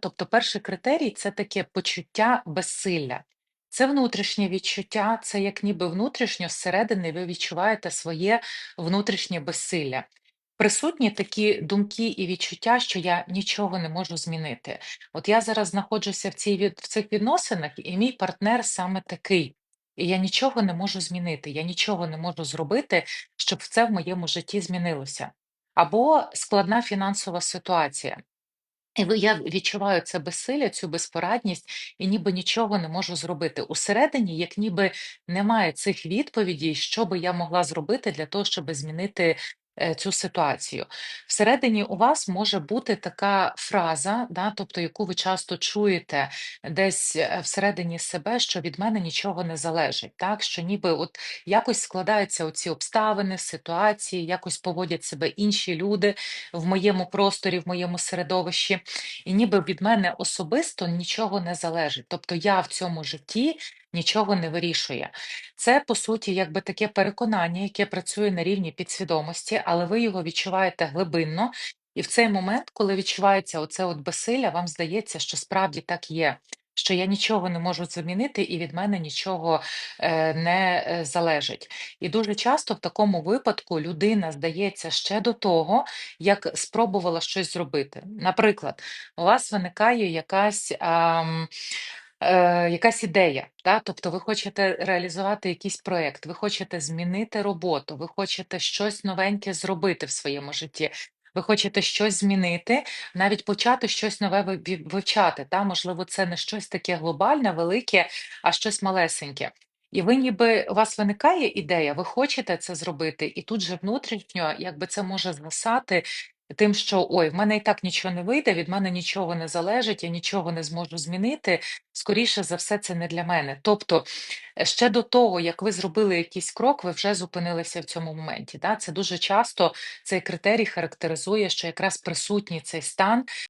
Тобто, перший критерій це таке почуття безсилля. Це внутрішнє відчуття, це як ніби внутрішньо зсередини ви відчуваєте своє внутрішнє безсилля. Присутні такі думки і відчуття, що я нічого не можу змінити. От я зараз знаходжуся в цій в цих відносинах, і мій партнер саме такий. І я нічого не можу змінити, я нічого не можу зробити, щоб це в моєму житті змінилося. Або складна фінансова ситуація. Ви я відчуваю це безсилля, цю безпорадність і ніби нічого не можу зробити. Усередині, як ніби немає цих відповідей, що би я могла зробити для того, щоб змінити е, цю ситуацію. Всередині у вас може бути така фраза, да, тобто яку ви часто чуєте десь е, всередині себе, що від мене нічого не залежить, так що ніби от якось складаються оці обставини, ситуації, якось поводять себе інші люди в моєму просторі, в моєму середовищі, і ніби від мене особисто нічого не залежить. Тобто я в цьому житті нічого не вирішує. Це, по суті, якби таке переконання, яке працює на рівні підсвідомості, але ви його відчуваєте глибинно. І в цей момент, коли відчувається оце от безсилля, вам здається, що справді так є. Що я нічого не можу замінити, і від мене нічого е, не е, залежить. І дуже часто в такому випадку людина здається ще до того, як спробувала щось зробити. Наприклад, у вас виникає якась. ам, Е, якась ідея, да? Тобто ви хочете реалізувати якийсь проєкт, ви хочете змінити роботу, ви хочете щось новеньке зробити в своєму житті, ви хочете щось змінити, навіть почати щось нове ви- вивчати. Та? Можливо, це не щось таке глобальне, велике, а щось малесеньке. І ви ніби у вас виникає ідея, ви хочете це зробити, і тут же внутрішньо, якби це може згасати тим, що ой, в мене і так нічого не вийде, від мене нічого не залежить, я нічого не зможу змінити. Скоріше за все, це не для мене. Тобто, е, ще до того, як ви зробили якийсь крок, ви вже зупинилися в цьому моменті. Да? Це дуже часто цей критерій характеризує, що якраз присутній цей стан